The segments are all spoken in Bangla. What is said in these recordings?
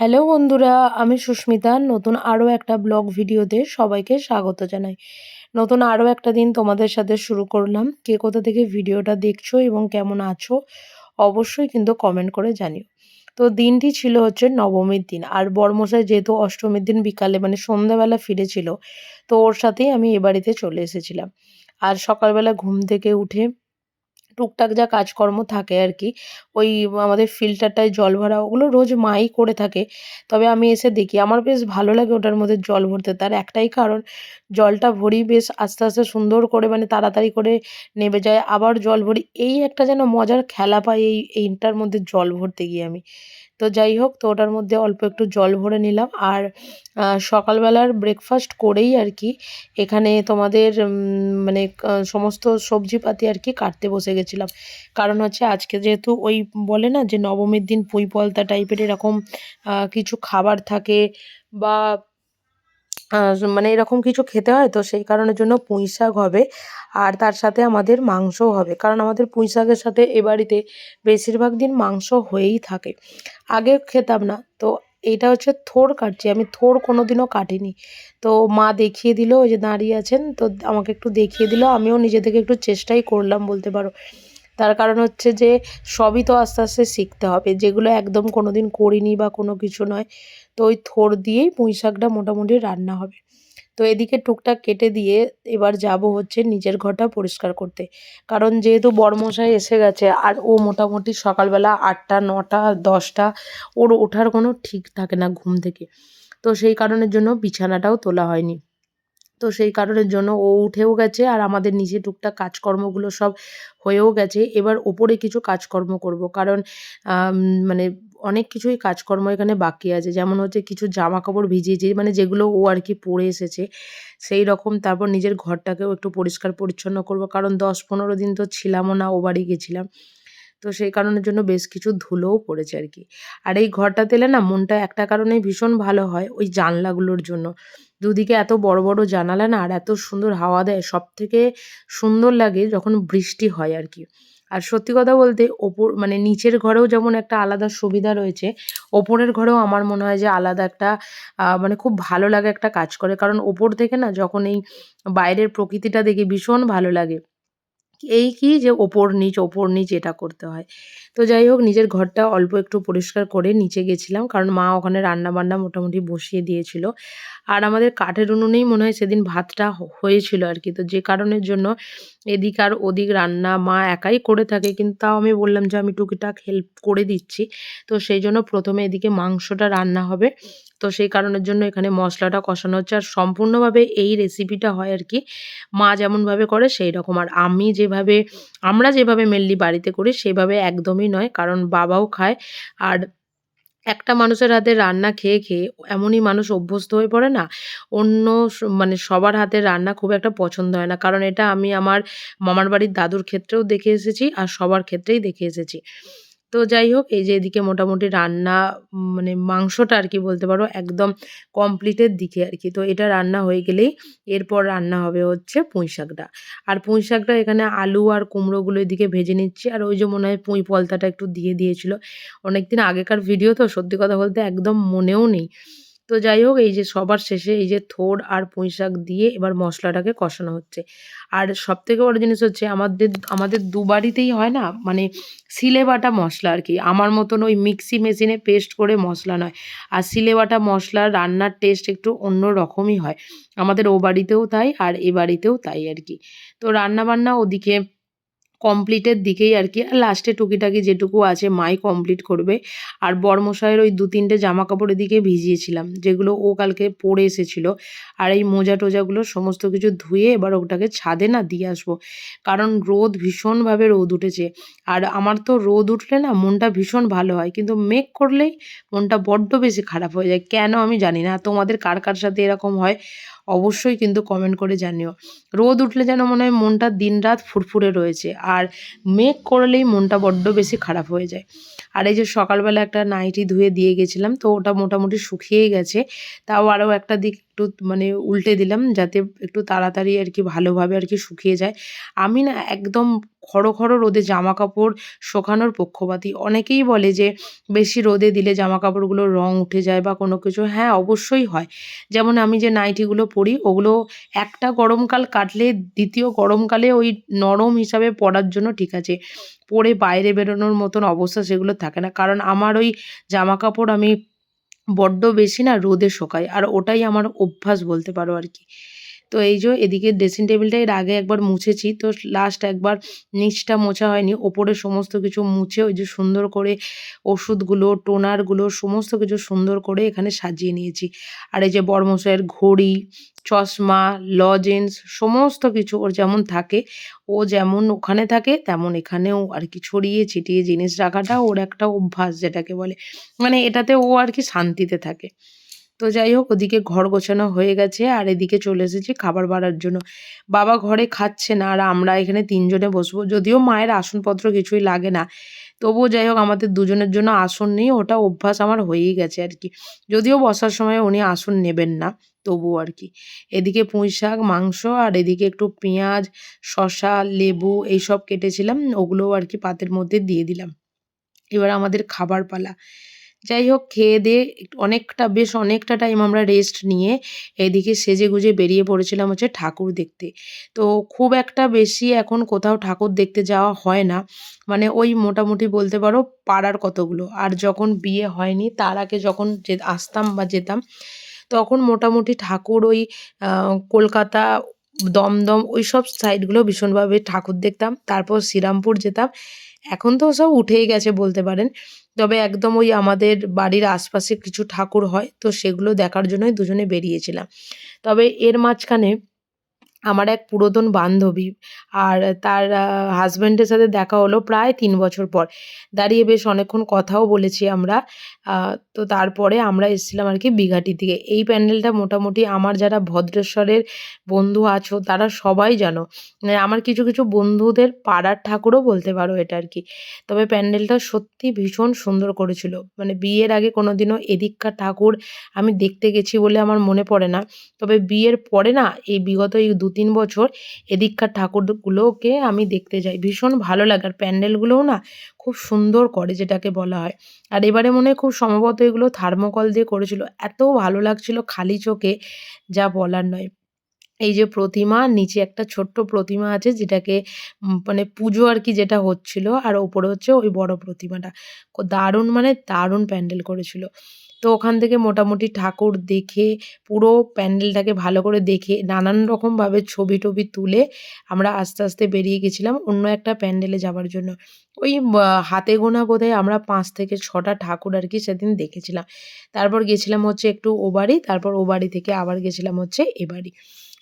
হ্যালো বন্ধুরা, আমি সুস্মিতা। নতুন আরও একটা ব্লগ ভিডিওতে সবাইকে স্বাগত জানাই। নতুন আরও একটা দিন তোমাদের সাথে শুরু করলাম। কে কোথা থেকে ভিডিওটা দেখছ এবং কেমন আছো, অবশ্যই কিন্তু কমেন্ট করে জানিও। তো দিনটি ছিল হচ্ছে নবমীর দিন। আর বর্মশাই যেহেতু অষ্টমীর দিন বিকালে মানে সন্ধ্যাবেলা ফিরেছিল, তো ওর সাথেই আমি এ বাড়িতে চলে এসেছিলাম। আর সকালবেলা ঘুম থেকে উঠে টুকটাক যা কাজকর্ম থাকে আর কি, ওই আমাদের ফিল্টারটায় জল ভরা, ওগুলো রোজ মাই করে থাকে। তবে আমি এসে দেখি, আমার বেশ ভালো লাগে ওটার মধ্যে জল ভরতে। তার একটাই কারণ, জলটা ভরি বেশ আস্তে আস্তে সুন্দর করে মানে তাড়াতাড়ি করে নেবে যায়। আবার জল ভরি, এই একটা যেন মজার খেলা পাই এই, এইটার মধ্যে জল ভরতে গিয়ে আমি। তো যাই হোক, তো ওটার মধ্যে অল্প একটু জল ভরে নিলাম। আর সকালবেলার ব্রেকফাস্ট করেই আর কি এখানে তোমাদের মানে সমস্ত সবজিপাতি আর কি কাটতে বসে গেছিলাম। কারণ হচ্ছে আজকে যেহেতু ওই বলে না যে নবমীর দিন পুঁই পলতা টাইপের এরকম কিছু খাবার থাকে বা মানে এরকম কিছু খেতে হয় তো সেই কারণের জন্য পুঁই শাক হবে। আর তার সাথে আমাদের মাংসও হবে। কারণ আমাদের পুঁই শাকের সাথে এ বাড়িতে বেশিরভাগ দিন মাংস হয়েই থাকে। আগে খেতাম না। তো এইটা হচ্ছে থোর কাটছি। আমি থোর কোনো দিনও কাটিনি। তো মা দেখিয়ে দিল, ওই যে দাঁড়িয়ে আছেন, তো আমাকে একটু দেখিয়ে দিল। আমিও নিজে থেকে একটু চেষ্টাই করলাম বলতে পারো। তার কারণ হচ্ছে যে সবই তো আস্তে আস্তে শিখতে হবে, যেগুলো একদম কোনো দিন করিনি বা কোনো কিছু নয়, তো ওই থোর দিয়েই পুঁই শাকটা মোটামুটি রান্না হবে। তো এদিকে টুকটাক কেটে দিয়ে এবার যাব হচ্ছে নিজের ঘরটা পরিষ্কার করতে। কারণ যেহেতু বড়মশাই এসে গেছে আর ও মোটামুটি সকালবেলা আটটা, নটা, দশটা, ওর ওঠার কোনো ঠিক থাকে না ঘুম থেকে। তো সেই কারণের জন্য বিছানাটাও তোলা হয়নি। তো সেই কারণের জন্য ও উঠেও গেছে আর আমাদের নিচে টুকটাক কাজকর্মগুলো সব হয়েও গেছে। এবার ওপরে কিছু কাজকর্ম করব কারণ মানে অনেক কিছুই কাজকর্ম এখানে বাকি আছে। যেমন হচ্ছে কিছু জামা কাপড় ভিজিয়েছি মানে যেগুলো ও আর কি পরে এসেছে, সেই রকম তারপর নিজের ঘরটাকেও একটু পরিষ্কার পরিচ্ছন্ন করব। কারণ দশ পনেরো দিন তো ছিলামও না, ও বাড়ি গেছিলাম। তো সেই কারণের জন্য বেশ কিছু ধুলোও পড়েছে আর কি। আর এই ঘরটা তেলে না মনটা একটা কারণেই ভীষণ ভালো হয়, ওই জানলাগুলোর জন্য। দুদিকে এত বড় বড় জানালা না আর এত সুন্দর হাওয়া দেয় সব থেকে সুন্দর লাগে যখন বৃষ্টি হয় আর কি। আর সত্যি কথা বলতে ওপর মানে নিচের ঘরেও যেমন একটা আলাদা সুবিধা রয়েছে, ওপরের ঘরেও আমার মনে হয় যে আলাদা একটা মানে খুব ভালো লাগে একটা কাজ করে। কারণ ওপর থেকে না যখন এই বাইরের প্রকৃতিটা দেখি ভীষণ ভালো লাগে। এই কি যে ওপর নিচ ওপর নিচ এটা করতে হয়। তো যাই হোক, নিজের ঘরটা অল্প একটু পরিষ্কার করে নিচে গেছিলাম, কারণ মা ওখানে রান্না বান্না মোটামুটি বসিয়ে দিয়েছিল। আর আমাদের কাঠের উনুনেই মনে হয় সেদিন ভাতটা হয়েছিল আর কি। তো যে কারণের জন্য এদিক আর ওদিক রান্না মা একাই করে থাকে, কিন্তু তাও আমি বললাম যে আমি টুকিটাক হেল্প করে দিচ্ছি। তো সেই জন্য প্রথমে এদিকে মাংসটা রান্না হবে। তো সেই কারণের জন্য এখানে মশলাটা কষানো হচ্ছে। আর সম্পূর্ণভাবে এই রেসিপিটা হয় আর কি, মা যেমনভাবে করে সেই রকম আর আমি যেভাবে, আমরা যেভাবে মেনলি বাড়িতে করি সেভাবে একদমই নয়, কারণ বাবাও খায়। আর একটা মানুষের হাতে রান্না খেয়ে খেয়ে এমনই মানুষ অভ্যস্ত হয়ে পড়ে না, অন্য মানে সবার হাতে রান্না খুব একটা পছন্দ হয় না। কারণ এটা আমি আমার মামার বাড়ির দাদুর ক্ষেত্রেও দেখে এসেছি আর সবার ক্ষেত্রেই দেখে এসেছি। তো যাই হোক, এই যে এদিকে মোটামুটি রান্না মানে মাংসটা আর কি বলতে পারো, একদম কমপ্লিটের দিকে আর কি। তো এটা রান্না হয়ে গেলেই এরপর রান্না হবে হচ্ছে পুঁই শাকটা। আর পুঁই শাকটা এখানে আলু আর কুমড়োগুলো এদিকে ভেজে নিচ্ছি। আর ওই যে মনে হয় পুঁই পলতাটা একটু দিয়ে দিয়েছিল। অনেকদিন আগেকার ভিডিও তো সত্যি কথা বলতে একদম মনেও নেই। তো যাই হোক, এই যে সবার শেষে এই যে থোড় আর পুঁই শাক দিয়ে এবার মশলাটাকে কষানো হচ্ছে। আর সব থেকে বড় জিনিস হচ্ছে আমাদের আমাদের দুবারিতেই হয় না মানে সিলে বাটা মশলা আর কি। আমার মতন ওই মিক্সি মেশিনে পেস্ট করে মশলা নয়। আর সিলে বাটা মশলার রান্নার টেস্ট একটু অন্য রকমই হয়। আমাদের ও বাড়িতেও তাই আর এ বাড়িতেও তাই আর কি। তো রান্না বান্না ওদিকে কমপ্লিটের দিকেই আর কি। আর লাস্টে টুকিটাকি যেটুকু আছে, মাই কমপ্লিট করবে। আর বরমশাইয়ের ওই দু তিনটে জামা কাপড়ের দিকে ভিজিয়েছিলাম, যেগুলো ও কালকে পরে এসেছিল। আর এই মোজা টোজাগুলো সমস্ত কিছু ধুয়ে এবার ওটাকে ছাদে না দিয়ে আসব। কারণ রোদ ভীষণভাবে রোদ উঠেছে। আর আমার তো রোদ উঠলে না মনটা ভীষণ ভালো হয়। কিন্তু মেঘ করলেই মনটা বড্ড বেশি খারাপ হয়ে যায়। কেন আমি জানি না। তোমাদের কার কার সাথে এরকম হয়? অবশ্যই কিন্তু কমেন্ট করে জানিও। রোদ উঠলে যেন মনে হয় মনটা দিন রাত ফুরফুরে রয়েছে আর মেঘ করলেই মনটা বড্ড বেশি খারাপ হয়ে যায়। আর এই যে সকালবেলা একটা নাইটি ধুয়ে দিয়ে গেছিলাম, তো ওটা মোটামুটি শুকিয়েই গেছে। তাও আরও একটা দিক একটু মানে উল্টে দিলাম যাতে একটু তাড়াতাড়ি আর কি ভালোভাবে আর কি শুকিয়ে যায়। আমি না একদম খড়ো খড়ো রোদে জামা কাপড় শোকানোর পক্ষপাতী। অনেকেই বলে যে, বেশি রোদে দিলে জামা কাপড়গুলোর রং উঠে যায় বা কোনো কিছু। হ্যাঁ অবশ্যই হয়। যেমন আমি যে নাইটিগুলো পরি, ওগুলো একটা গরমকাল কাটলে দ্বিতীয় গরমকালে ওই নরম হিসাবে পরার জন্য ঠিক আছে। পরে বাইরে বেরোনোর মতন অবস্থা সেগুলো থাকে না। কারণ আমার ওই জামা কাপড় আমি বড্ড বেশি না রোদে শোকাই। আর ওটাই আমার অভ্যাস বলতে পারো আর কি। তো এই যে এদিকে ড্রেসিং টেবিলটা এর আগে একবার মুছেছি, তো লাস্ট একবার নিচটা মোছা হয়নি, ওপরে সমস্ত কিছু মুছে ওই যে সুন্দর করে ওষুধগুলো টোনারগুলো সমস্ত কিছু সুন্দর করে এখানে সাজিয়ে নিয়েছি। আর এই যে বড়মশাইয়ের ঘড়ি, চশমা লজেন্স সমস্ত কিছু ওর যেমন থাকে, ও যেমন ওখানে থাকে তেমন এখানেও আর কি ছড়িয়ে ছিটিয়ে জিনিস রাখাটা ওর একটা অভ্যাস যেটাকে বলে। মানে এটাতে ও আর কি শান্তিতে থাকে। তো যাই হোক ওদিকে ঘর গোছানো হয়ে গেছে আর এদিকে চলে এসেছি খাবার বাড়ার জন্য। বাবা ঘরে খাচ্ছে না আর আমরা এখানে তিনজনে বসবো। যদিও মায়ের আসনপত্র কিছুই লাগে না। তবুও যাই হোক আমাদের দুজনের জন্য আসন নেই, ওটা অভ্যাস আমার হয়েই গেছে আর কি। যদিও বসার সময় উনি আসন নেবেন না, তবুও আর কি। এদিকে পুঁই শাক, মাংস আর এদিকে একটু পেঁয়াজ শশা লেবু এইসব কেটেছিলাম, ওগুলোও আর কি পাতের মধ্যে দিয়ে দিলাম। এবার আমাদের খাবার পালা। যাই হোক খেয়ে দিয়ে অনেকটা, বেশ অনেকটা টাইম আমরা রেস্ট নিয়ে এদিকে সেজে গুজে বেরিয়ে পড়েছিলাম হচ্ছে ঠাকুর দেখতে। তো খুব একটা বেশি এখন কোথাও ঠাকুর দেখতে যাওয়া হয় না। মানে ওই মোটামুটি বলতে পারো পাড়ার কতগুলো। আর যখন বিয়ে হয়নি, তার আগে যখন যে আসতাম বা যেতাম, তখন মোটামুটি ঠাকুর ওই কলকাতা, দমদম, ওই সব সাইডগুলো ভীষণভাবে ঠাকুর দেখতাম। তারপর শ্রীরামপুর যেতাম। এখন তো সব উঠেই গেছে বলতে পারেন। তবে একদম ওই আমাদের বাড়ির আশপাশে কিছু ঠাকুর হয়, তো সেগুলো দেখার জন্যই দুজনে বেরিয়েছিলাম। তবে এর মাঝখানে আমার এক পুরাতন বান্ধবী আর তার হাজব্যান্ডের সাথে দেখা হলো প্রায় তিন বছর পর। দাঁড়িয়ে বেশ অনেকক্ষণ কথাও বলেছি আমরা তো তারপরে আমরা এসেছিলাম আর কি বিঘাটি থেকে এই প্যান্ডেলটা মোটামুটি আমার যারা ভদ্রেশ্বরের বন্ধু আছো, তারা সবাই জানো। মানে আমার কিছু কিছু বন্ধুদের পাড়ার ঠাকুরও বলতে পারো এটা আর কি। তবে প্যান্ডেলটা সত্যি ভীষণ সুন্দর করেছিল। মানে বিয়ের আগে কোনো দিনও এদিককার ঠাকুর আমি দেখতে গেছি বলে আমার মনে পড়ে না। তবে বিয়ের পরে না, এই বিগত এই দু তিন বছর এদিককার ঠাকুরগুলোকে আমি দেখতে যাই। ভীষণ ভালো লাগে। আর প্যান্ডেলগুলোও না খুব সুন্দর করে যেটাকে বলা হয়। আর এবারে মনে হয় খুব সম্ভবত এগুলো থার্মোকল দিয়ে করেছিল। এত ভালো লাগছিল খালি চোখে যা বলার নয়। এই যে প্রতিমা, নিচে একটা ছোট্ট প্রতিমা আছে যেটাকে মানে পুজো আর কি যেটা হচ্ছিল, আর ওপরে হচ্ছে ওই বড় প্রতিমাটা। দারুণ মানে দারুণ প্যান্ডেল করেছিল। তো ওখান থেকে মোটামুটি ঠাকুর দেখে, পুরো প্যান্ডেলটাকে ভালো করে দেখে, নানান রকমভাবে ছবি টবি তুলে আমরা আস্তে আস্তে বেরিয়ে গেছিলাম অন্য একটা প্যান্ডেলে যাওয়ার জন্য। ওই হাতে গোনা বোধহয় আমরা পাঁচ থেকে ছটা ঠাকুর আর কি সেদিন দেখেছিলাম। তারপর গেছিলাম হচ্ছে একটু ও বাড়ি তারপর ও বাড়ি থেকে আবার গেছিলাম হচ্ছে এ বাড়ি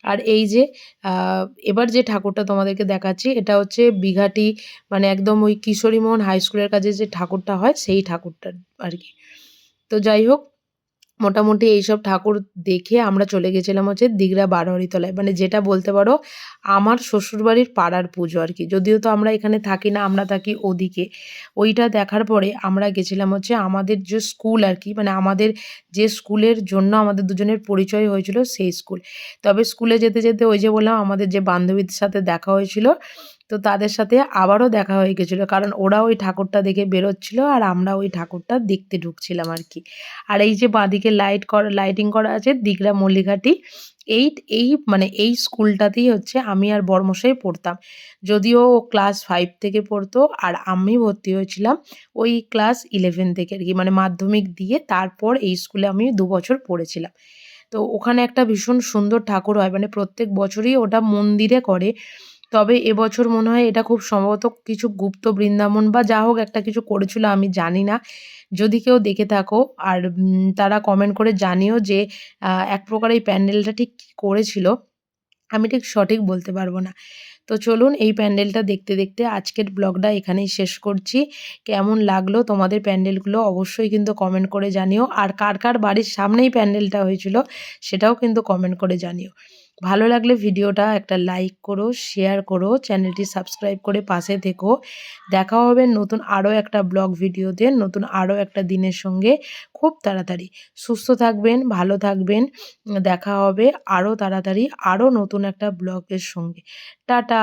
আর এই যে এবার যে ঠাকুরটা তোমাদেরকে দেখাচ্ছি, এটা হচ্ছে বিঘাটি মানে একদম ওই কিশোরীমোহন হাই স্কুলের কাছে যে ঠাকুরটা হয়, সেই ঠাকুরটা আর কি। তো যাই হোক মোটামুটি এইসব ঠাকুর দেখে আমরা চলে গেছিলাম হচ্ছে দিগড়া বারোয়ারিতলায় মানে যেটা বলতে পারো, আমার শ্বশুরবাড়ির পাড়ার পুজো আর কি। যদিও তো আমরা এখানে থাকি না, আমরা থাকি ওদিকে। ওইটা দেখার পরে আমরা গেছিলাম হচ্ছে আমাদের যে স্কুল আর কি মানে আমাদের যে স্কুলের জন্য আমাদের দুজনের পরিচয় হয়েছিল সেই স্কুল। তবে স্কুলে যেতে যেতে ওই যে বললাম, আমাদের যে বান্ধবীদের সাথে দেখা হয়েছিল তো তাদের সাথে আবারও দেখা হয়ে গেছিল। কারণ ওরা ওই ঠাকুরটা দেখে বেরোচ্ছিল আর আমরা ওই ঠাকুরটা দেখতে ঢুকছিলাম আর কি। আর এই যে বাঁদিকে লাইট করা লাইটিং করা আছে দিগড়া মল্লিঘাটি এই এই মানে এই স্কুলটাতেই হচ্ছে আমি আর বর্মশাই পড়তাম। যদিও ও ক্লাস ফাইভ থেকে পড়তো আর আমি ভর্তি হয়েছিলাম ওই ক্লাস ইলেভেন থেকে আর কি। মানে মাধ্যমিক দিয়ে তারপর এই স্কুলে আমি দু বছর পড়েছিলাম। তো ওখানে একটা ভীষণ সুন্দর ঠাকুর হয়। মানে প্রত্যেক বছরই ওটা মন্দিরে করে। তবে এবছর মনে হয় এটা খুব সম্ভবত কিছু গুপ্ত বৃন্দাবন বা যা হোক একটা কিছু করেছিল, আমি জানি না। যদি কেউ দেখে থাকো আর তারা কমেন্ট করে জানিও যে এক প্রকার এই প্যান্ডেলটা ঠিক করেছিল। আমি ঠিক সঠিক বলতে পারব না। তো চলুন এই প্যান্ডেলটা দেখতে দেখতে আজকের ব্লগটা এখানেই শেষ করছি। কেমন লাগল তোমাদের প্যান্ডেলগুলো অবশ্যই কিন্তু কমেন্ট করে জানিও। আর কার কার বাড়ির সামনেই প্যান্ডেলটা হয়েছিল সেটাও কিন্তু কমেন্ট করে জানিও। ভালো লাগলে ভিডিওটা একটা লাইক করো শেয়ার করো চ্যানেলটি সাবস্ক্রাইব করে পাশে থেকো। দেখা হবে নতুন আরও একটা ব্লগ ভিডিওতে, নতুন আরও একটা দিনের সঙ্গে। খুব তাড়াতাড়ি। সুস্থ থাকবেন, ভালো থাকবেন। দেখা হবে আরও তাড়াতাড়ি, আরও নতুন একটা ব্লগের সঙ্গে। টাটা!